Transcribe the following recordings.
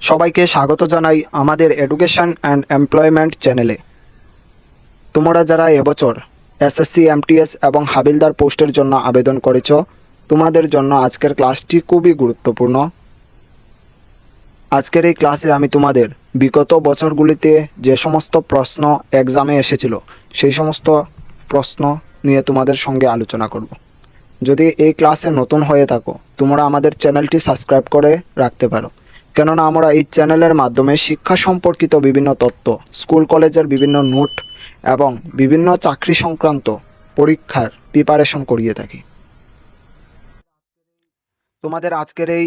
সবাইকে স্বাগত জানাই আমাদের এডুকেশন অ্যান্ড এমপ্লয়মেন্ট চ্যানেলে তোমরা যারা এবছর এসএসসি এমটিএস এবং হাবিলদার পোস্টের জন্য আবেদন করেছ, তোমাদের জন্য আজকের ক্লাসটি খুবই গুরুত্বপূর্ণ। আজকের এই ক্লাসে আমি তোমাদের বিগত বছরগুলিতে যে সমস্ত প্রশ্ন এক্সামে এসেছিল, সেই সমস্ত প্রশ্ন নিয়ে তোমাদের সঙ্গে আলোচনা করব। যদি এই ক্লাসে নতুন হয়ে থাকো, তোমরা আমাদের চ্যানেলটি সাবস্ক্রাইব করে রাখতে পারো। কেননা আমরা এই চ্যানেলের মাধ্যমে শিক্ষা সম্পর্কিত বিভিন্ন তথ্য, স্কুল কলেজের বিভিন্ন নোট এবং বিভিন্ন চাকরি সংক্রান্ত পরীক্ষার প্রিপারেশন করিয়ে থাকি। তোমাদের আজকের এই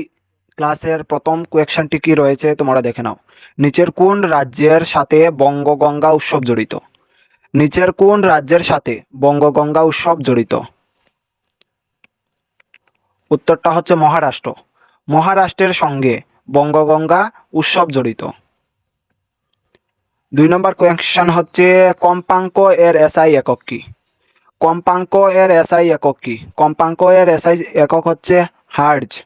ক্লাসের প্রথম কোয়েকশনটি কি রয়েছে তোমরা দেখে নাও। নিচের কোন রাজ্যের সাথে বঙ্গগঙ্গা উৎসব জড়িত? নিচের কোন রাজ্যের সাথে বঙ্গগঙ্গা উৎসব জড়িত? উত্তরটা হচ্ছে মহারাষ্ট্র। মহারাষ্ট্রের সঙ্গে বঙ্গগঙ্গা উৎসব জড়িত। দুই নম্বর কোয়েশ্চন হচ্ছে, কম্পাঙ্ক এর এসআই একক কি? কম্পাঙ্ক এর এসআই একক কি? কম্পাঙ্ক এর এসআই একক হচ্ছে হার্জ।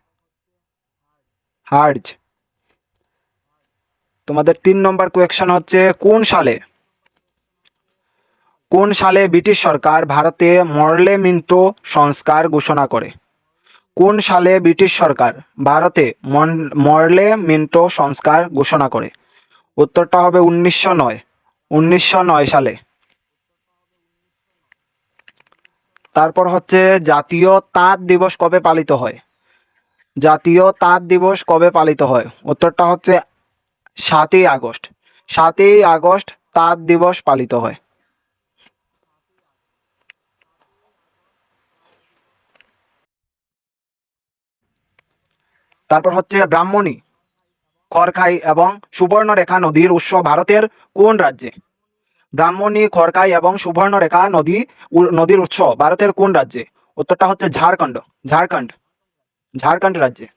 হার্জ। তোমাদের তিন নম্বর কোয়েশ্চন হচ্ছে, কোন সালে? কোন সালে ব্রিটিশ সরকার ভারতে মরলে মিন্টো সংস্কার ঘোষণা করে? কোন সালে ব্রিটিশ সরকার ভারতে মরলে মিন্টো সংস্কার ঘোষণা করে? উত্তরটা হবে উনিশশো নয় উনিশশো নয় সালে। তারপর হচ্ছে জাতীয় তাঁত দিবস কবে পালিত হয়? জাতীয় তাঁত দিবস কবে পালিত হয়? উত্তরটা হচ্ছে সাতই আগস্ট। সাতই আগস্ট তাঁত দিবস পালিত হয়। তারপর হচ্ছে ব্রাহ্মণী, খড়খাই এবং সুবর্ণরেখা নদীর উৎস ভারতের কোন রাজ্যে? ব্রাহ্মণী, খড়খাই এবং সুবর্ণরেখা নদী নদীর উৎস ভারতের কোন রাজ্যে? উত্তরটা হচ্ছে ঝাড়খণ্ড। ঝাড়খণ্ড। ঝাড়খণ্ড রাজ্যে।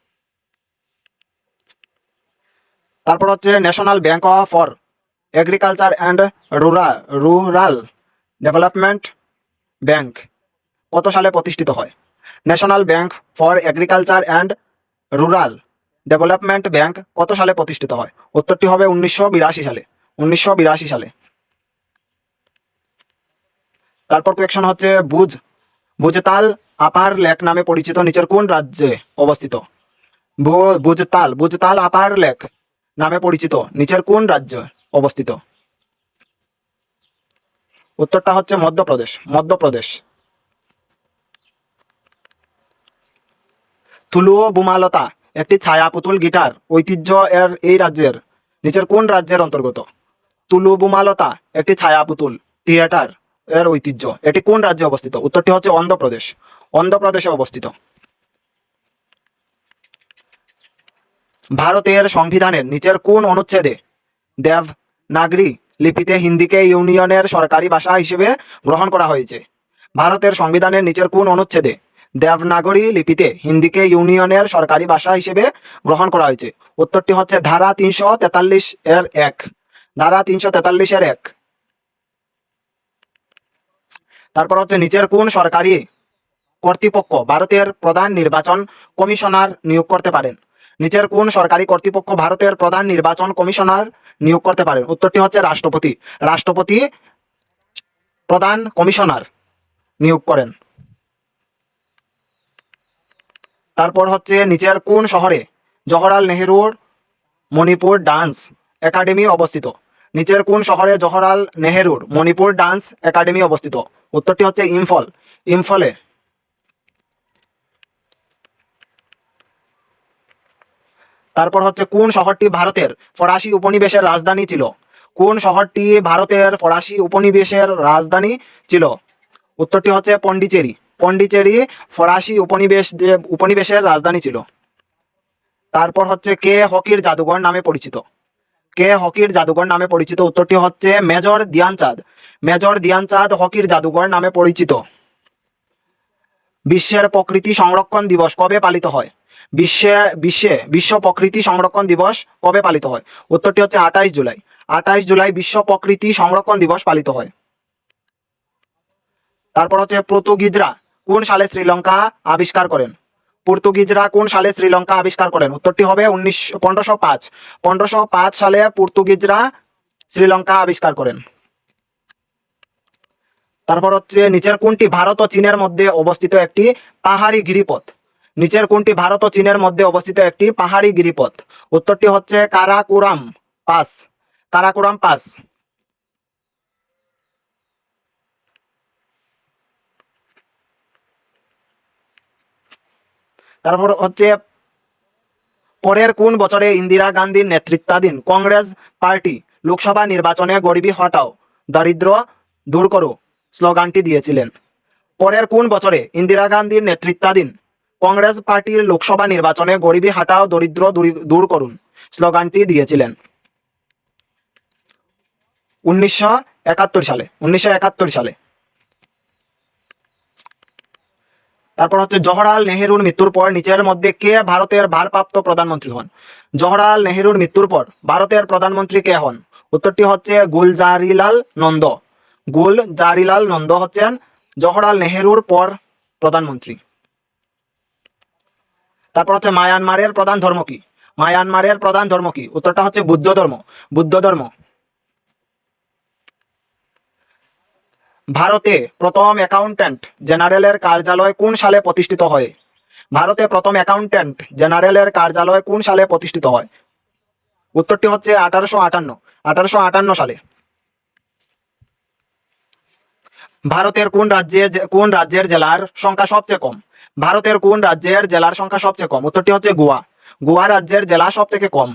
তারপর হচ্ছে national bank of for agriculture and rural rural development bank কত সালে প্রতিষ্ঠিত হয়? National bank for agriculture and rural development bank কত সালে প্রতিষ্ঠিত হয়? উত্তরটি হবে উনিশশো বিরাশি সালে। উনিশশো বিরাশি সালে। তারপর কোয়েকশন হচ্ছে বুজ বুজতাল আপার লেক নামে পরিচিত নিচের কোন রাজ্যে অবস্থিত? বুজতাল বুজতাল আপার লেক নামে পরিচিত নিচের কোন রাজ্যে অবস্থিত? উত্তরটা হচ্ছে মধ্যপ্রদেশ মধ্যপ্রদেশ। ও বুমালতা, একটি ছায়া পুতুল গিটার, ঐতিহ্য এর এই রাজ্যের, নিচের কোন রাজ্যের অন্তর্গত? তুলু বুমালতা, একটি ছায়া পুতুল থিয়েটার এর ঐতিহ্য, এটি কোন রাজ্যে অবস্থিত? উত্তরটি হচ্ছে অন্ধ্রপ্রদেশ। অন্ধ্রপ্রদেশে অবস্থিত। ভারতের সংবিধানের নিচের কোন অনুচ্ছেদে দেব নাগরী লিপিতে হিন্দিকে ইউনিয়নের সরকারি ভাষা হিসেবে গ্রহণ করা হয়েছে? ভারতের সংবিধানের নিচের কোন অনুচ্ছেদে দেবনাগরী লিপিতে হিন্দিকে ইউনিয়নের সরকারি ভাষা হিসেবে গ্রহণ করা হয়েছে। উত্তরটি হচ্ছে ধারা তিনশো তেতাল্লিশ এর এক। ধারা তিনশো তেতাল্লিশ এর এক। তারপর হচ্ছে নিচের কোন সরকারি কর্তৃপক্ষ ভারতের প্রধান নির্বাচন কমিশনার নিয়োগ করতে পারেন? নিচের কোন সরকারি কর্তৃপক্ষ ভারতের প্রধান নির্বাচন কমিশনার নিয়োগ করতে পারেন? উত্তরটি হচ্ছে রাষ্ট্রপতি। রাষ্ট্রপতি প্রধান কমিশনার নিয়োগ করেন। তারপর হচ্ছে নিচের কোন শহরে? জওহরলাল নেহেরুর মণিপুর ডান্স একাডেমি অবস্থিত। নিচের কোন শহরে জওহরলাল নেহেরুর মণিপুর ডান্স একাডেমি অবস্থিত? উত্তরটি হচ্ছে ইম্ফল। ইম্ফলে। তারপর হচ্ছে কোন শহরটি ভারতের ফরাসি উপনিবেশের রাজধানী ছিল? কোন শহরটি ভারতের ফরাসি উপনিবেশের রাজধানী ছিল? উত্তরটি হচ্ছে পন্ডিচেরি। পন্ডিচেরি, ফরাসি উপনিবেশ যে, উপনিবেশের রাজধানী ছিল। তারপর হচ্ছে কে হকির জাদুঘর নামে পরিচিত। কে হকির জাদুঘর নামে পরিচিত? উত্তরটি হচ্ছে মেজর ধ্যানচাঁদ মেজর ধ্যানচাঁদ হকির জাদুঘর নামে পরিচিত। বিশ্বের প্রকৃতি সংরক্ষণ দিবস কবে পালিত হয়? বিশ্বে বিশ্বে, বিশ্ব প্রকৃতি সংরক্ষণ দিবস কবে পালিত হয়? উত্তরটি হচ্ছে আঠাইশ জুলাই। আঠাইশ জুলাই বিশ্ব প্রকৃতি সংরক্ষণ দিবস পালিত হয়। তারপর হচ্ছে পর্তুগিজরা। কোন সালে শ্রীলঙ্কা আবিষ্কার করেন? পর্তুগিজরা কোন সালে শ্রীলঙ্কা আবিষ্কার করেন? উত্তরটি হবে উনিশ, পনেরোশো পাঁচ। পনেরোশো পাঁচ সালে পর্তুগিজরা শ্রীলঙ্কা আবিষ্কার করেন। তারপর হচ্ছে নিচের কোনটি ভারত ও চীনের মধ্যে অবস্থিত একটি পাহাড়ি গিরিপথ? নিচের কোনটি ভারত ও চীনের মধ্যে অবস্থিত একটি পাহাড়ি গিরিপথ? উত্তরটি হচ্ছে কারাকুরাম পাস। কারাকুরাম পাস। তারপর হচ্ছে পরের কোন বছরে ইন্দিরা গান্ধীর নেতৃত্বাধীন কংগ্রেস পার্টি লোকসভা নির্বাচনে গরিবী হটাও, দারিদ্র দূর করো, স্লোগানটি দিয়েছিলেন। পরের কোন বছরে ইন্দিরা গান্ধীর নেতৃত্বাধীন কংগ্রেস পার্টির লোকসভা নির্বাচনে গরিবী হাটাও, দরিদ্র দূরি- করুন, স্লোগানটি দিয়েছিলেন। উনিশশো একাত্তর সালে, উনিশশো একাত্তর সালে। তারপর হচ্ছে জওহরলাল নেহেরুর মৃত্যুর পর নিচের মধ্যে কে ভারতের ভারপ্রাপ্ত প্রধানমন্ত্রী হন? জওহরলাল নেহেরুর মৃত্যুর পর ভারতের প্রধানমন্ত্রী কে হন? উত্তরটি হচ্ছে গুলজারিলাল নন্দ। গুলজারিলাল নন্দ হচ্ছেন জওহরলাল নেহেরুর পর প্রধানমন্ত্রী। তারপর হচ্ছে মায়ানমারের প্রধান ধর্ম কি? মায়ানমারের প্রধান ধর্ম কি? উত্তরটা হচ্ছে বুদ্ধ ধর্ম। বুদ্ধ ধর্ম। ভারতে প্রথম অ্যাকাউন্ট্যান্ট জেনারেলের কার্যালয় কোন সালে প্রতিষ্ঠিত হয়? ভারতে প্রথম অ্যাকাউন্ট্যান্ট জেনারেলের কার্যালয় কোন সালে প্রতিষ্ঠিত হয়? উত্তরটি হচ্ছে আঠারোশো আটান্ন আঠারোশো আটান্ন সালে। ভারতের কোন রাজ্যে কোন রাজ্যের জেলার সংখ্যা সবচেয়ে কম? ভারতের কোন রাজ্যের জেলার সংখ্যা সবচেয়ে কম? উত্তরটি হচ্ছে গোয়া। গোয়া রাজ্যের জেলা সব থেকে কম।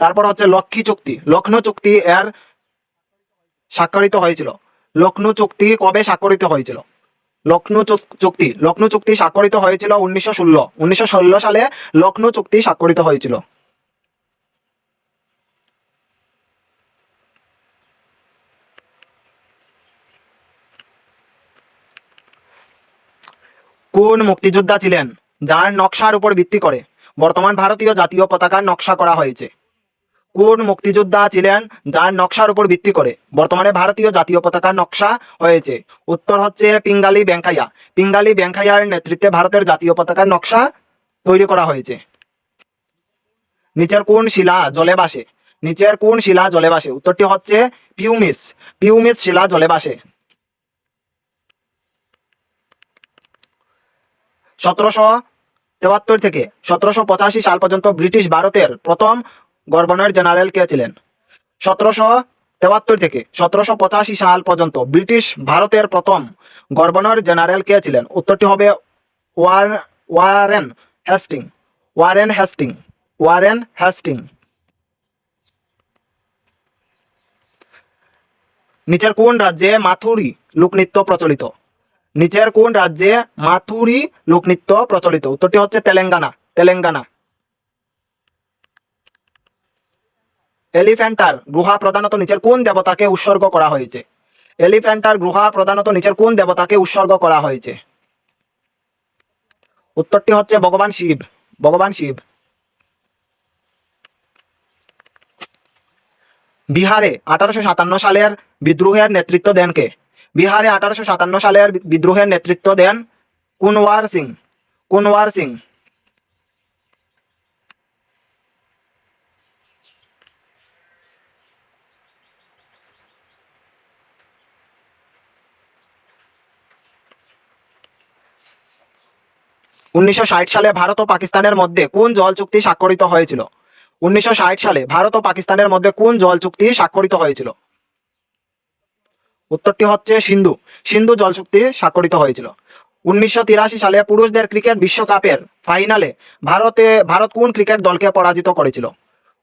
তারপর হচ্ছে লক্ষ্মী চুক্তি। লক্ষ্ণৌ চুক্তি এর স্বাক্ষরিত হয়েছিল। লক্ষ্ণৌ চুক্তি কবে স্বাক্ষরিত হয়েছিল? লক্ষ্ণৌ চুক্তি লক্ষ্ণৌ চুক্তি স্বাক্ষরিত হয়েছিল উনিশশো ষোলো, উনিশশো সালে লক্ষ্ণৌ চুক্তি স্বাক্ষরিত হয়েছিল। কোন মুক্তিযোদ্ধা ছিলেন? যার নকশার উপর ভিত্তি করে বর্তমান ভারতীয় জাতীয় পতাকার নকশা করা হয়েছে। কোন মুক্তিযোদ্ধা ছিলেন যার নকশার উপর ভিত্তি করে? বর্তমানে ভারতীয় জাতীয় পতাকার নকশা হয়েছে। উত্তর হচ্ছে পিঙ্গালি বেঙ্কাইয়া পিঙ্গালি বেঙ্কাইয়ার নেতৃত্বে ভারতের জাতীয় পতাকার নকশা তৈরি করা হয়েছে। নিচের কোন শিলা জলে বাসে নিচের কোন শিলা জলে বাসে উত্তরটি হচ্ছে পিউমিস। পিউমিস শিলা জলে বাসে সতেরোশো তেহাত্তর থেকে সতেরোশো পঁচাশি সাল পর্যন্ত ব্রিটিশ ভারতের প্রথম গভর্নর জেনারেল কে ছিলেন? সতেরোশো তেহাত্তর থেকে সতেরোশো পঁচাশি সাল পর্যন্ত ব্রিটিশ ভারতের প্রথম গভর্নর জেনারেল কে ছিলেন? উত্তরটি হবে war, Warren Hastings Warren Hastings Warren Hastings নিচের কোন রাজ্যে মাথুরি লোকনৃত্য প্রচলিত? নিচের কোন রাজ্যে মাথুরি লোকনৃত্য প্রচলিত? উত্তরটি হচ্ছে তেলেঙ্গানা। তেলেঙ্গানা। এলিফ্যান্টার গুহা প্রধানত নিচের কোন দেবতাকে উৎসর্গ করা হয়েছে? এলিফ্যান্টার গুহা প্রধানত নিচের কোন দেবতাকে উৎসর্গ করা হয়েছে? উত্তরটি হচ্ছে ভগবান শিব। ভগবান শিব। বিহারে আঠারোশো সাতান্ন সালের বিদ্রোহের নেতৃত্ব দেন কে? বিহারে আঠারোশো সাতান্ন সালের বিদ্রোহের নেতৃত্ব দেন কুনওয়ার সিং। কুনওয়ার সিং। উনিশশো ষাট সালে ভারত ও পাকিস্তানের মধ্যে কোন জল চুক্তি স্বাক্ষরিত হয়েছিল? উনিশশো ষাট সালে ভারত ও পাকিস্তানের মধ্যে কোন জল চুক্তি স্বাক্ষরিত হয়েছিল? উত্তরটি হচ্ছে সিন্ধু। সিন্ধু জল চুক্তি স্বাক্ষরিত হয়েছিল। উনিশশো তিরাশি সালে পুরুষদের ক্রিকেট বিশ্বকাপের ফাইনালে ভারতে, ভারত কোন ক্রিকেট দলকে পরাজিত করেছিল?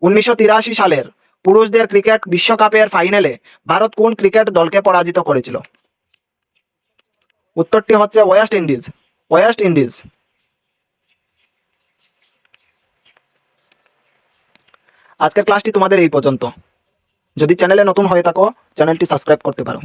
উনিশশো তিরাশি সালের পুরুষদের ক্রিকেট বিশ্বকাপের ফাইনালে ভারত কোন ক্রিকেট দলকে পরাজিত করেছিল? উত্তরটি হচ্ছে ওয়েস্ট ইন্ডিজ। West Indies. আজকের ক্লাসটি তোমাদের এই পর্যন্ত। যদি চ্যানেলে নতুন হয়ে থাকো চ্যানেলটি সাবস্ক্রাইব করতে পারো।